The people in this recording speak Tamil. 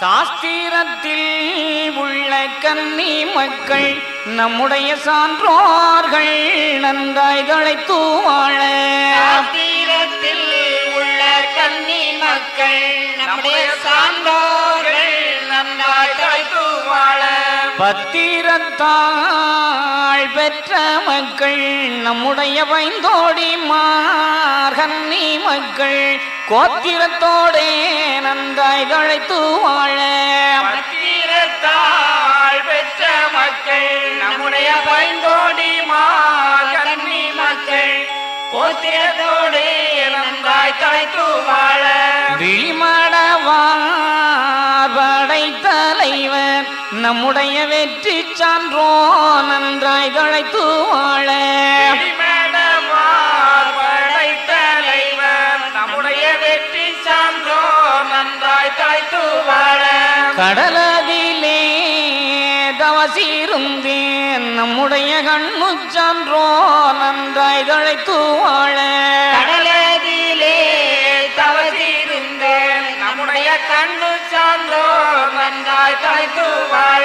சாஸ்திரத்தில் உள்ள கன்னி மக்கள் நம்முடைய சான்றோர்கள் நன்றாய் தழைத்து வாழ சாத்திரத்தில் உள்ள கன்னி மக்கள் நம்முடைய சான்றோர்கள் நன்றாய் தலைத்து வாழ பத்திரத்தாள் பெற்ற மக்கள் நம்முடைய வைந்தோடி மார்கன்னி மக்கள் கோத்திரத்தோடே நன்றாய் தழைத்து வாழ. பத்திரத்தாள் பெற்ற மக்கள் நம்முடைய பைந்தோடி மா கன்னி மக்கள் கோத்திரத்தோடு நன்றாய் தலைத்து வாழ. விழிமடவார் படை தலைவர் நம்முடைய வெற்றி சான்றோ நன்றாய் தழைத்து தாய்த்து வாழ கடலதிலே தவசிருந்தேன். நம்முடைய கண்ணு சான்றோ நன்றாய் தழைத்து வாழ கடலதிலே தவசிருந்தேன். நம்முடைய கண்ணு சான்றோர் நன்றாய் தாய்த்து வாழ